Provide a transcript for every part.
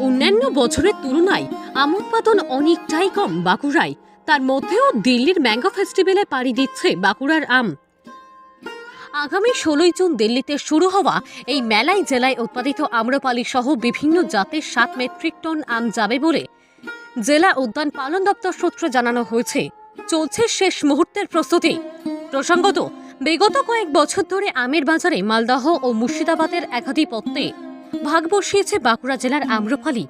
অন্যান্য বছরের তুলনায় আম উৎপাদন অনেকটাই কম বাঁকুড়ায়। তার মধ্যেও দিল্লির ম্যাঙ্গো ফেস্টিভ্যালে পাড়ি দিচ্ছে বাঁকুড়ার আম। আগামী ষোলোই জুন দিল্লিতে শুরু হওয়া এই মেলায় জেলায় উৎপাদিত আম্রপালি সহ বিভিন্ন জাতের সাত মেট্রিক টন আম যাবে বলে জেলা উদ্যান পালন দপ্তর সূত্রে জানানো হয়েছে। চলছে শেষ মুহূর্তের প্রস্তুতি। প্রসঙ্গত, বিগত কয়েক বছর ধরে আমের বাজারে মালদহ ও মুর্শিদাবাদের একাধিপত্যে ভাগ বসিয়েছে বাঁকুড়া জেলার আম্রফালি।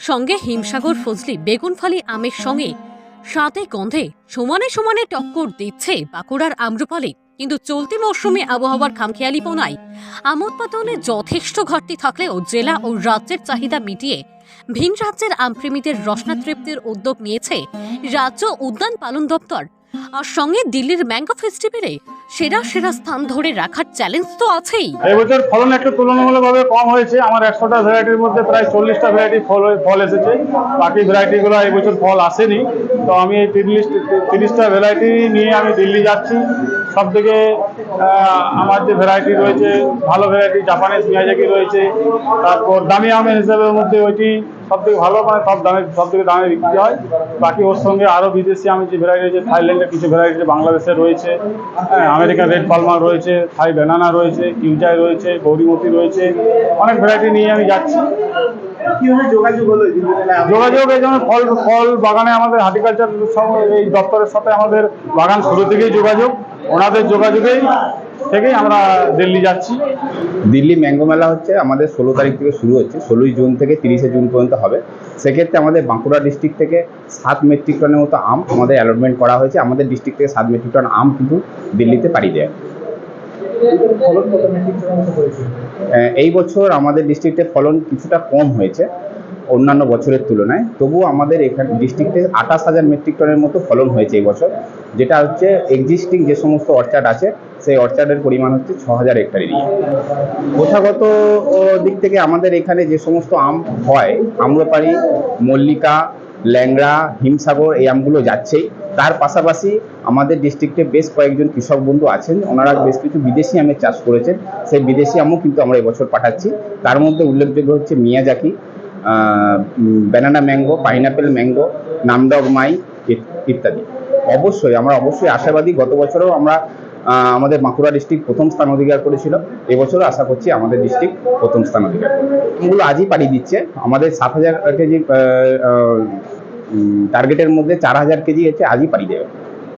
সঙ্গে হিমসাগর, ফজলি, বেগুনফালি, আমের সঙ্গে সাথে গন্ধে সমানে সমানে টক্কর দিচ্ছে বাঁকুড়ার আম্রপালি কিন্তু চলতি মরশুমে আবহাওয়ার খামখেয়ালিপনায় আম উৎপাদনে যথেষ্ট ঘাটতি থাকলেও জেলা ও রাজ্যের চাহিদা মিটিয়ে ভিন রাজ্যের আমপ্রেমীদের রসনা তৃপ্তির উদ্যোগ নিয়েছে রাজ্য উদ্যান পালন দপ্তর। আর সঙ্গে দিল্লির ম্যাঙ্গো ফেস্টিভ্যালে সেরা সেরা স্থান ধরে রাখার চ্যালেঞ্জ তো আছেই। এবছর ফলন একটু তুলনামূলকভাবে কম হয়েছে। আমার একশোটা ভ্যারাইটির মধ্যে প্রায় চল্লিশটা ভ্যারাইটি ফল ফল এসেছে। বাকি ভ্যারাইটিগুলো এবছর ফল আসেনি। তো আমি এই তিরিশ তিরিশটা ভ্যারাইটি নিয়ে আমি দিল্লি যাচ্ছি। সব থেকে আমার যে ভ্যারাইটি রয়েছে ভালো ভ্যারাইটি জাপানিজ মিয়াজাকি রয়েছে তারপর দামি আমের হিসাবের মধ্যে ওইটি সব থেকে ভালো মানে সব দামে সব থেকে দামে বিক্রি হয় বাকি ওর সঙ্গে আরও বিদেশি আমি যে ভ্যারাইটি রয়েছে থাইল্যান্ডের কিছু ভ্যারাইটি বাংলাদেশে রয়েছে হ্যাঁ আমেরিকান রেড পালমার রয়েছে থাই ব্যানানা রয়েছে কিউচাই রয়েছে গৌরীমতি রয়েছে অনেক ভ্যারাইটি নিয়ে আমি যাচ্ছি যোগাযোগ এই দিল্লি মেলায়? যোগাযোগ এই যেমন ফল ফল বাগানে আমাদের হার্টিকালচার এই দপ্তরের সাথে আমাদের বাগান শুরু থেকেই যোগাযোগ ওনাদের যোগাযোগেই থেকেই আমরা দিল্লি যাচ্ছি। দিল্লি ম্যাঙ্গো মেলা হচ্ছে আমাদের ষোলো তারিখ থেকে শুরু হচ্ছে ষোলোই জুন থেকে তিরিশে জুন পর্যন্ত হবে। সেক্ষেত্রে আমাদের বাঁকুড়া ডিস্ট্রিক্ট থেকে সাত মেট্রিক টনের মতো আম আমাদের অ্যালটমেন্ট করা হয়েছে। আমাদের ডিস্ট্রিক্ট থেকে সাত মেট্রিক টন আম কিন্তু দিল্লিতে পাড়ি দেয়। এই বছর আমাদের ডিস্ট্রিক্টে ফলন কিছুটা কম হয়েছে অন্যান্য বছরের তুলনায়। তবুও আমাদের এখানে ডিস্ট্রিক্টে আঠাশ হাজার মেট্রিক টনের মতো ফলন হয়েছে এই বছর যেটা হচ্ছে এক্সিস্টিং যে সমস্ত অর্চার্ড আছে সেই অর্চার্ডের পরিমাণ হচ্ছে ছ হাজার হেক্টর এরিয়া প্রথাগত দিক থেকে আমাদের এখানে যে সমস্ত আম হয়, আম্রপাড়ি, মল্লিকা, ল্যাংড়া, হিমসাগর, এই আমগুলো যাচ্ছেই। তার পাশাপাশি আমাদের ডিস্ট্রিক্টে বেশ কয়েকজন কৃষক বন্ধু আছেন। ওনারা বেশ কিছু বিদেশি আমের চাষ করেছেন। সেই বিদেশি আমও কিন্তু আমরা এবছর পাঠাচ্ছি। তার মধ্যে উল্লেখযোগ্য হচ্ছে Miyazaki banana mango pineapple mango Nam Doc Mai ইত- ইত্যাদি। অবশ্যই, আমরা অবশ্যই আশাবাদী, গত বছরও আমরা আমাদের বাঁকুড়া ডিস্ট্রিক্ট প্রথম স্থান অধিকার করেছিল। এবছরও আশা করছি আমাদের ডিস্ট্রিক্ট প্রথম স্থান অধিকার এগুলো আজই পাড়ি দিচ্ছে। আমাদের সাত হাজার কেজি টার্গেটের মধ্যে চার হাজার কেজি হচ্ছে আজই পাড়ি দেবে।